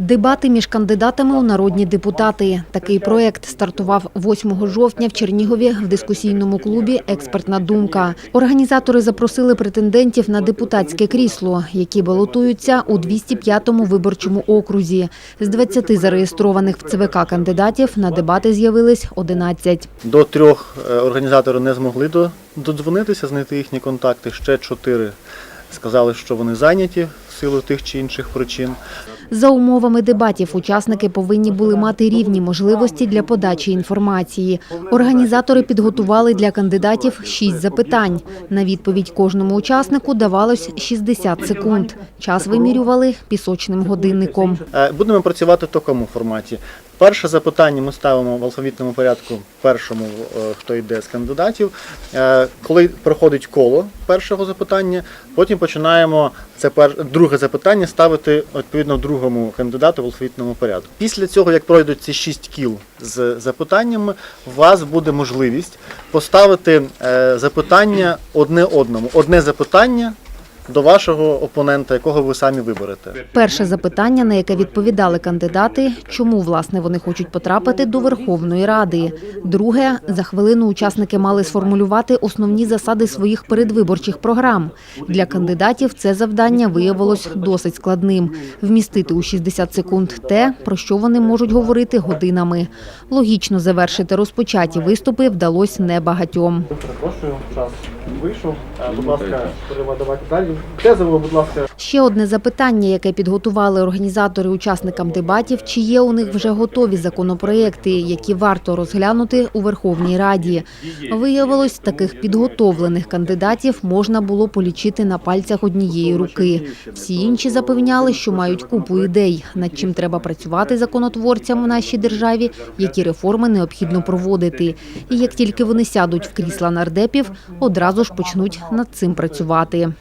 Дебати між кандидатами у народні депутати. Такий проект стартував 8 жовтня в Чернігові в дискусійному клубі Експертна думка. Організатори запросили претендентів на депутатське крісло, які балотуються у 205-му виборчому окрузі. З 20 зареєстрованих в ЦВК кандидатів на дебати з'явились 11. До трьох е, організатори не змогли до- додзвонитися, знайти їхні контакти. Ще чотири сказали, що вони зайняті силу тих чи інших причин. За умовами дебатів учасники повинні були мати рівні можливості для подачі інформації. Організатори підготували для кандидатів шість запитань. На відповідь кожному учаснику давалось 60 секунд. Час вимірювали пісочним годинником. Е, Будемо працювати в такому форматі. Перше запитання ми ставимо в алфавітному порядку першому, е, хто йде з кандидатів. Е, Коли проходить коло першого запитання, потім починаємо це пер... друге запитання ставити відповідно другому кандидату в алфавітному порядку. Після цього, як пройдуть ці шість кіл з запитаннями, у вас буде можливість поставити е, запитання одне одному. Одне запитання до вашого опонента, якого ви самі виберете. Перше запитання, на яке відповідали кандидати, чому власне вони хочуть потрапити до Верховної Ради. Друге, за хвилину учасники мали сформулювати основні засади своїх передвиборчих програм. Для кандидатів це завдання виявилось досить складним вмістити у 60 секунд те, про що вони можуть говорити годинами. Логічно завершити розпочаті виступи вдалося небагатьом. Перепрошую, час вийшов. Е, Будь ласка, переводувати далі. Тезово, будь ласка. Ще одне запитання, яке підготували організатори учасникам дебатів, чи є у них вже готові законопроекти, які варто розглянути у Верховній Раді. Виявилось, таких підготовлених кандидатів можна було полічити на пальцях однієї руки. Всі інші запевняли, що мають купу ідей, над чим треба працювати законотворцям у нашій державі, які реформи необхідно проводити. І як тільки вони сядуть в крісла нардепів, одразу ж почнуть над цим працювати.